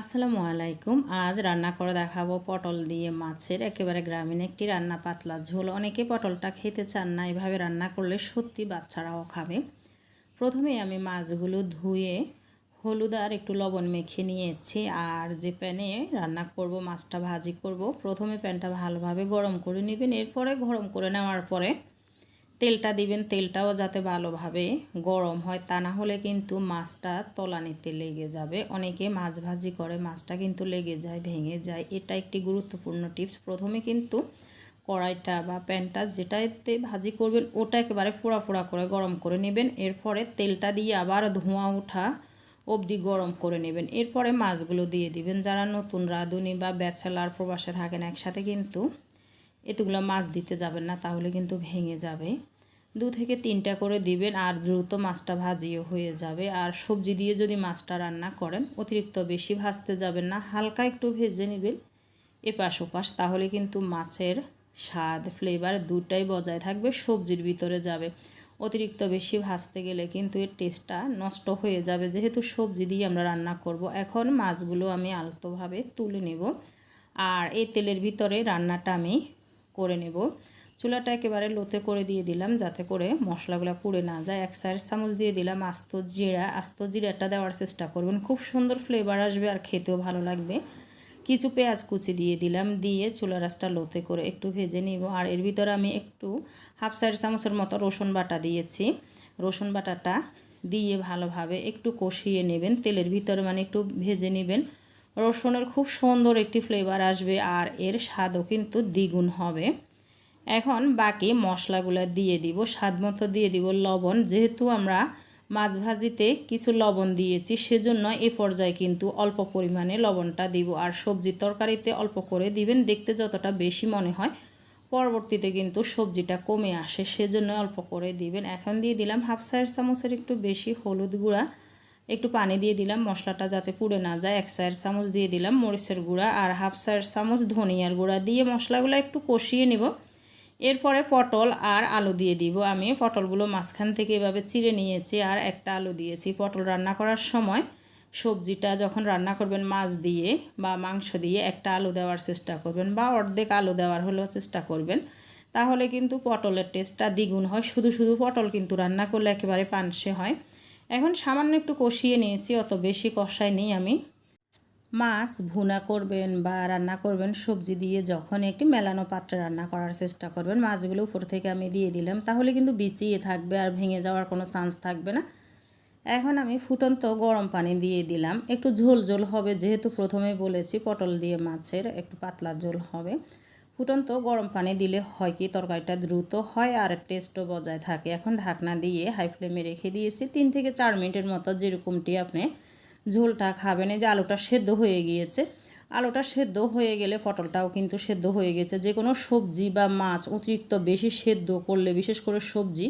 আসসালামু আলাইকুম। আজ রান্না করে দেখাবো পটল দিয়ে মাছের। একেবারে গ্রামীণ একটি রান্না, পাতলা ঝোল। অনেকে পটলটা খেতে চান না, এভাবে রান্না করলে সত্যি বাচ্চারাও খাবে। প্রথমে আমি মাছগুলো ধুয়ে হলুদ আর একটু লবণ মেখে নিয়েছি। আর যে প্যানে রান্না করব, মাছটা ভাজি করব, প্রথমে প্যানটা ভালোভাবে গরম করে নেবেন। এরপরে গরম করে নেওয়ার পরে তেলটা দিবেন, তেলটাও যাতে ভালোভাবে গরম হয়, তা না হলে কিন্তু মাছটা তলানিতে লেগে যাবে। অনেকে মাছ ভাজি করে, মাছটা কিন্তু লেগে যায়, ভেঙে যায়। এটা একটি গুরুত্বপূর্ণ টিপস। প্রথমে কিন্তু কড়াইটা বা প্যানটা যেটাতে ভাজি করবেন, ওটা একেবারে ফোড়া ফোড়া করে গরম করে নেবেন। এরপরে তেলটা দিয়ে আবার ধোঁয়া ওঠা অবধি গরম করে নেবেন। এরপরে মাছগুলো দিয়ে দিবেন। যারা নতুন রাঁধুনি বা ব্যাচেলার প্রবাসে থাকেন, একসাথে কিন্তু এতগুলো মাছ দিতে যাবেন না, তাহলে কিন্তু ভেঙে যাবে। দু থেকে তিনটা করে দিবেন আর দ্রুত মাছটা ভাজিও হয়ে যাবে। আর সবজি দিয়ে যদি মাছটা রান্না করেন, অতিরিক্ত বেশি ভাজতে যাবেন না, হালকা একটু ভেজে নেবেন এপাশ ওপাশ, তাহলে কিন্তু মাছের স্বাদ ফ্লেভার দুটাই বজায় থাকবে, সবজির ভিতরে যাবে। অতিরিক্ত বেশি ভাজতে গেলে কিন্তু এর টেস্টটা নষ্ট হয়ে যাবে। যেহেতু সবজি দিয়ে আমরা রান্না করব, এখন মাছগুলো আমি আলতোভাবে তুলে নেব। আর এই তেলের ভিতরে রান্নাটা আমি করে নেব। চুলাটা একেবারে লোতে করে দিয়ে দিলাম যাতে করে মশলাগুলো পুড়ে না যায়। এক সাইড চামচ দিয়ে দিলাম আস্ত জিরা। আস্ত জিরাটা দেওয়ার চেষ্টা করবেন। খুব সুন্দর ফ্লেভার আসবে আর খেতেও ভালো লাগবে। কিছু পেঁয়াজ কুচি দিয়ে দিলাম। দিয়ে চুলা রাসটা লোতে করে একটু ভেজে নিব। আর এর ভিতরে আমি একটু হাফ সাইড চামচের মতো রসুন বাটা দিয়েছি। রসুন বাটাটা দিয়ে ভালোভাবে একটু কষিয়ে নেবেন। তেলের ভিতরে মানে একটু ভেজে নেবেন। রসুনের খুব সুন্দর একটি ফ্লেভার আসবে আর এর স্বাদও কিন্তু দ্বিগুণ হবে। এখন বাকি মশলাগুলো দিয়ে দিব। স্বাদ মতো দিয়ে দিব লবণ। যেহেতু আমরা মাছ ভাজিতে কিছু লবণ দিয়েছি, সেজন্য এ পর্যায়ে কিন্তু অল্প পরিমাণে লবণটা দিব। আর সবজির তরকারিতে অল্প করে দিবেন, দেখতে যতটা বেশি মনে হয়। পরবর্তীতে কিন্তু সবজিটা কমে আসে, সেজন্য অল্প করে দিবেন। এখন দিয়ে দিলাম হাফ সাইড চামচের একটু বেশি হলুদ গুঁড়া। একটু পানি দিয়ে দিলাম, মশলাটা যাতে পুড়ে না যায়। এক সাইড চামচ দিয়ে দিলাম মরিচের গুঁড়া আর হাফ সাইড চামচ ধনিয়ার গুঁড়া দিয়ে মশলাগুলো একটু কষিয়ে নেব। এরপরে পটল আর আলু দিয়ে দিব। আমি পটলগুলো মাঝখান থেকে এভাবে চিড়ে নিয়েছি আর একটা আলু দিয়েছি। পটল রান্না করার সময় সবজিটা যখন রান্না করবেন মাছ দিয়ে বা মাংস দিয়ে একটা আলু দেওয়ার চেষ্টা করবেন বা অর্ধেক আলু দেওয়ার হলেও চেষ্টা করবেন। তাহলে কিন্তু পটলের টেস্টটা দ্বিগুণ হয়। শুধু শুধু পটল কিন্তু রান্না করলে একেবারে পানসে হয়। এখন সামান্য একটু কষিয়ে নিয়েছি, অত বেশি কষাই নেই আমি। মাছ ভুনা করবেন বা রান্না করবেন, সবজি দিয়ে যখন একটি মেলানো পাত্রে রান্না করার চেষ্টা করবেন, মাছগুলো উপর থেকে আমি দিয়ে দিলাম, তাহলে কিন্তু বিচিয়ে থাকবে আর ভেঙে যাওয়ার কোনো চান্স থাকবে না। এখন আমি ফুটন্ত গরম পানি দিয়ে দিলাম, একটু ঝোল ঝোল হবে যেহেতু প্রথমে বলেছি পটল দিয়ে মাছের একটু পাতলা ঝোল হবে। ফুটন্ত গরম পানি দিলে হয় কি? তরকারিটা দ্রুত হয় আর টেস্টও বজায় থাকে। এখন ঢাকনা দিয়ে হাই ফ্লেমে রেখে দিয়েছি। তিন থেকে চার মিনিটের মতো যেরকমটি আপনি ঝোলটা খাবেন। এই যে আলুটা সেদ্ধ হয়ে গিয়েছে। আলুটা সেদ্ধ হয়ে গেলে পটলটাও কিন্তু সেদ্ধ হয়ে গেছে। যে কোনো সবজি বা মাছ অতিরিক্ত বেশি সেদ্ধ করলে, বিশেষ করে সবজি,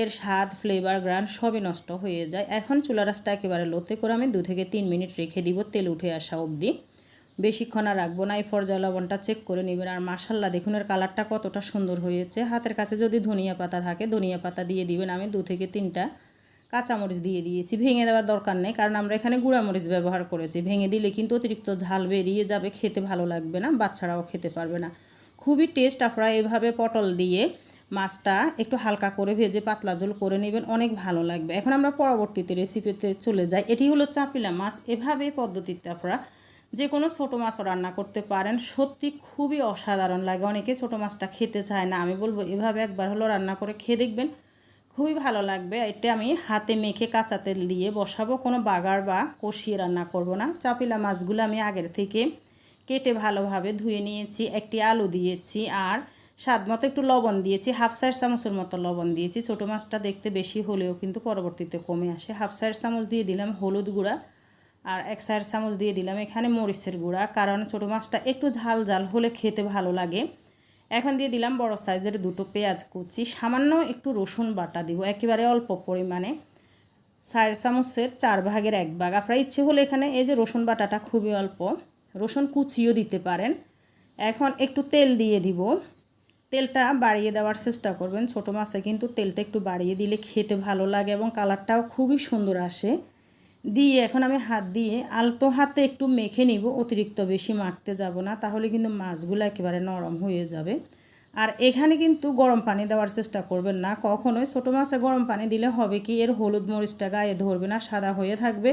এর স্বাদ ফ্লেভার গ্রান সবই নষ্ট হয়ে যায়। এখন চুলা রাসটা একেবারে লোতে করে আমি দু থেকে তিন মিনিট রেখে দিব তেল উঠে আসা অবধি। বেশিক্ষণ আর রাখব না এই পর্যায়ে লবণটা চেক করে নেবেন। আর মাসাল্লা দেখুন এর কালারটা কতটা সুন্দর হয়েছে। হাতের কাছে যদি ধনিয়া পাতা থাকে, ধনিয়া পাতা দিয়ে দিবেন। আমি দু থেকে তিনটা কাঁচামরিচ দিয়ে দিয়েছি। ভেঙে দেওয়ার দরকার নেই, কারণ আমরা এখানে গুঁড়ামরিচ ব্যবহার করেছি। ভেঙে দিলে কিন্তু অতিরিক্ত ঝাল বেরিয়ে যাবে, খেতে ভালো লাগবে না, বাচ্চারাও খেতে পারবে না। খুবই টেস্ট আপনারা এভাবে পটল দিয়ে মাছটা একটু হালকা করে ভেজে পাতলা ঝোল করে নেবেন, অনেক ভালো লাগবে। এখন আমরা পরবর্তীতে রেসিপিতে চলে যাই। এটি হলো চাপিলা মাছ। এভাবে পদ্ধতিতে আপনারা যে কোনো ছোটো মাছও রান্না করতে পারেন। সত্যি খুবই অসাধারণ লাগে। অনেকে ছোটো মাছটা খেতে চায় না। আমি বলব, এভাবে একবার হলো রান্না করে খেয়ে দেখবেন। খুবই ভালো লাগবে। এটা আমি হাতে মেখে কাঁচা তেল দিয়ে বসাবো। কোনো বাগার বা কষিয়ে রান্না করব না। চাপিলা মাছগুলো আমি আগের থেকে কেটে ভালোভাবে ধুয়ে নিয়েছি। একটি আলু দিয়েছি আর স্বাদ মতো একটু লবণ দিয়েছি। হাফ সাইড চামচের মতো লবণ দিয়েছি। ছোটো মাছটা দেখতে বেশি হলেও কিন্তু পরবর্তীতে কমে আসে। হাফ সাইড চামচ দিয়ে দিলাম হলুদ গুঁড়া। আর এক সাইড চামচ দিয়ে দিলাম এখানে মরিচের গুঁড়া, কারণ ছোটো মাছটা একটু ঝাল ঝাল হলে খেতে ভালো লাগে। এখন দিয়ে দিলাম বড় সাইজের দুটো পেঁয়াজ কুচি, সামান্য একটু রসুন বাটা দিব, একেবারে অল্প পরিমাণে। চার চামচের চার ভাগের এক ভাগ। আপনার ইচ্ছে হলে এখানে এই যে রসুন বাটাটা খুবই অল্প, রসুন কুচিও দিতে পারেন। এখন একটু তেল দিয়ে দিব। তেলটা বাড়িয়ে দেওয়ার চেষ্টা করবেন, ছোটো মাছে কিন্তু তেলটা একটু বাড়িয়ে দিলে খেতে ভালো লাগে এবং কালারটাও খুবই সুন্দর আসে। দিয়ে এখন আমি হাত দিয়ে আলতো হাতে একটু মেখে নিব, অতিরিক্ত বেশি মাখতে যাব না, তাহলে কিন্তু মাছগুলো একেবারে নরম হয়ে যাবে। আর এখানে কিন্তু গরম পানি দেওয়ার চেষ্টা করবেন না, কখনোই ছোটো মাছে গরম পানি দিলে হবে কি, এর হলুদ মরিচটা গায়ে ধরবে না, সাদা হয়ে থাকবে।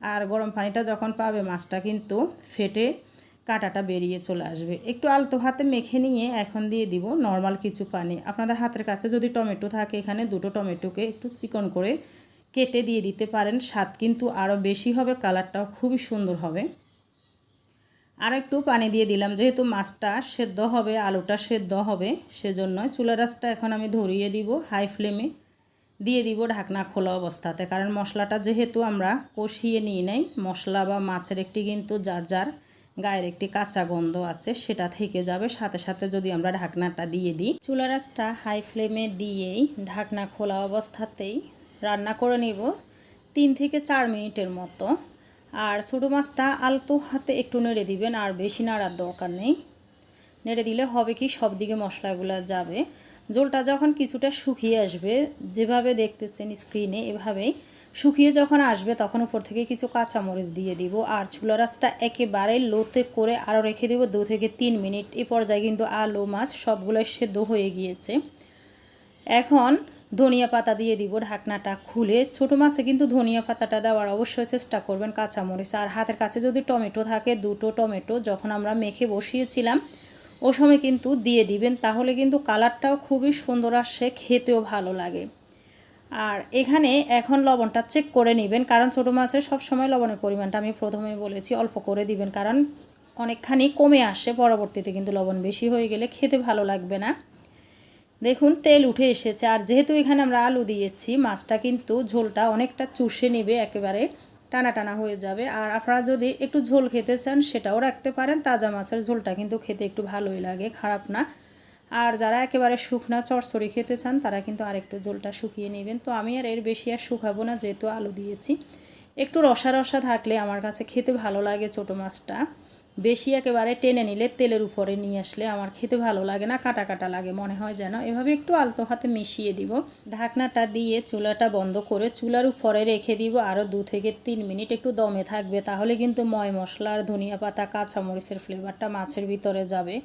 আর গরম পানিটা যখন পাবে, মাছটা কিন্তু ফেটে কাঁটাটা বেরিয়ে চলে আসবে। একটু আলতো হাতে মেখে নিয়ে এখন দিয়ে দিব নর্মাল কিছু পানি। আপনাদের হাতের কাছে যদি টমেটো থাকে, এখানে দুটো টমেটোকে একটু চিকন করে কেটে দিয়ে দিতে পারেন, স্বাদ কিন্তু আরও বেশি হবে, কালারটাও খুবই সুন্দর হবে। আর একটু পানি দিয়ে দিলাম, যেহেতু মাছটা সেদ্ধ হবে, আলুটা সেদ্ধ হবে, সেজন্য চুলা রাসটা এখন আমি ধরিয়ে দিব হাই ফ্লেমে। দিয়ে দিব ঢাকনা খোলা অবস্থাতে, কারণ মশলাটা যেহেতু আমরা কষিয়ে নিই নেই, মশলা বা মাছের একটি কিন্তু যার যার গায়ের একটি কাঁচা গন্ধ আছে, সেটা থেকে যাবে। সাথে সাথে যদি আমরা ঢাকনাটা দিয়ে দিই চুলা রাসটা হাই ফ্লেমে দিয়েই ঢাকনা খোলা অবস্থাতেই রান্না করে নিব তিন থেকে চার মিনিটের মতো। আর ছোটো মাছটা আলতো হাতে একটু নেড়ে দিবেন, আর বেশি নাড়ার দরকার নেই। নেড়ে দিলে হবে কি, সব দিকে মশলাগুলো যাবে। জলটা যখন কিছুটা শুকিয়ে আসবে, যেভাবে দেখতেছেন স্ক্রিনে এভাবেই শুকিয়ে যখন আসবে, তখন উপর থেকে কিছু কাঁচামরিচ দিয়ে দিব। আর চুলা রাসটা একেবারে লোতে করে আরও রেখে দেবো, দু থেকে তিন মিনিট। এ পর্যায়ে কিন্তু আলু, মাছ সবগুলো সেদ্ধ হয়ে গিয়েছে। এখন ধনিয়া পাতা দিয়ে দিব ঢাকনাটা খুলে। ছোটো মাছে কিন্তু ধনিয়া পাতাটা দেওয়ার অবশ্যই চেষ্টা করবেন কাঁচামরিচ। আর হাতের কাছে যদি টমেটো থাকে, দুটো টমেটো যখন আমরা মেখে বসিয়েছিলাম, ও সময় কিন্তু দিয়ে দিবেন, তাহলে কিন্তু কালারটাও খুবই সুন্দর আসে, খেতেও ভালো লাগে। আর এখানে এখন লবণটা চেক করে নেবেন, কারণ ছোটো মাছের সব সময় লবণের পরিমাণটা আমি প্রথমে বলেছি, অল্প করে দিবেন, কারণ অনেকখানি কমে আসে, পরবর্তীতে কিন্তু লবণ বেশি হয়ে গেলে খেতে ভালো লাগবে না। দেখুন, তেল উঠে এসেছে। আর যেহেতু এখানে আমরা আলু দিয়েছি, মাছটা কিন্তু ঝোলটা অনেকটা চুষে নেবে, একেবারে টানা টানা হয়ে যাবে। আর আপনারা যদি একটু ঝোল খেতে চান, সেটাও রাখতে পারেন। তাজা মাছের ঝোলটা কিন্তু খেতে একটু ভালোই লাগে, খারাপ না। আর যারা একেবারে শুকনা চরচড়ি খেতে চান, তারা কিন্তু আরেকটু ঝোলটা শুকিয়ে নেবেন। তো আমি আর এর বেশি আর শুকাবো না, যেহেতু আলু দিয়েছি। একটু রসা রসা থাকলে আমার কাছে খেতে ভালো লাগে ছোটো মাছটা। বেশি একেবারে টেনে নিলে তেলের উপরে নিয়ে আসলে আমার খেতে ভালো লাগে না, কাটা কাটা লাগে, মনে হয় যেন। এভাবে একটু আলতো হাতে মিশিয়ে দিব। ঢাকনাটা দিয়ে চুলাটা বন্ধ করে চুলার উপরে রেখে দিব। আরও দু থেকে তিন মিনিট একটু দমে থাকবে, তাহলে কিন্তু ময় মশলা আর ধনিয়া পাতা, কাঁচামরিচের ফ্লেভারটা মাছের ভিতরে যাবে।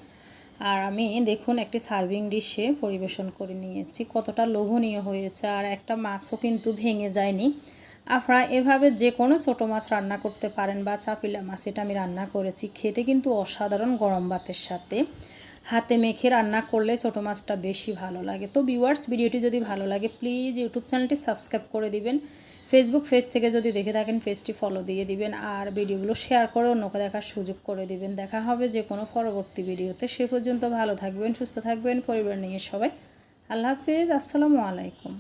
আর আমি দেখুন একটি সার্ভিং ডিশে পরিবেশন করে নিয়েছি। কতটা লোভনীয় হয়েছে, আর একটা মাছও কিন্তু ভেঙে যায়নি। আপনারা এভাবে যে কোনো ছোটো মাছ রান্না করতে পারেন বা চাপিলা মাছ, এটা আমি রান্না করেছি। খেতে কিন্তু অসাধারণ গরম ভাতের সাথে। হাতে মেখে রান্না করলে ছোটো মাছটা বেশি ভালো লাগে। তো ভিউয়ার্স ভিডিওটি যদি ভালো লাগে প্লিজ ইউটিউব চ্যানেলটি সাবস্ক্রাইব করে দিবেন। ফেসবুক পেজ থেকে যদি দেখে থাকেন পেজটি ফলো দিয়ে দিবেন। আর ভিডিওগুলো শেয়ার করে অন্যকে দেখার সুযোগ করে দিবেন। দেখা হবে যে কোনো পরবর্তী ভিডিওতে। সে পর্যন্ত ভালো থাকবেন, সুস্থ থাকবেন, পরিবার নিয়ে সবাই। আল্লাহ হাফিজ, আসসালামু আলাইকুম।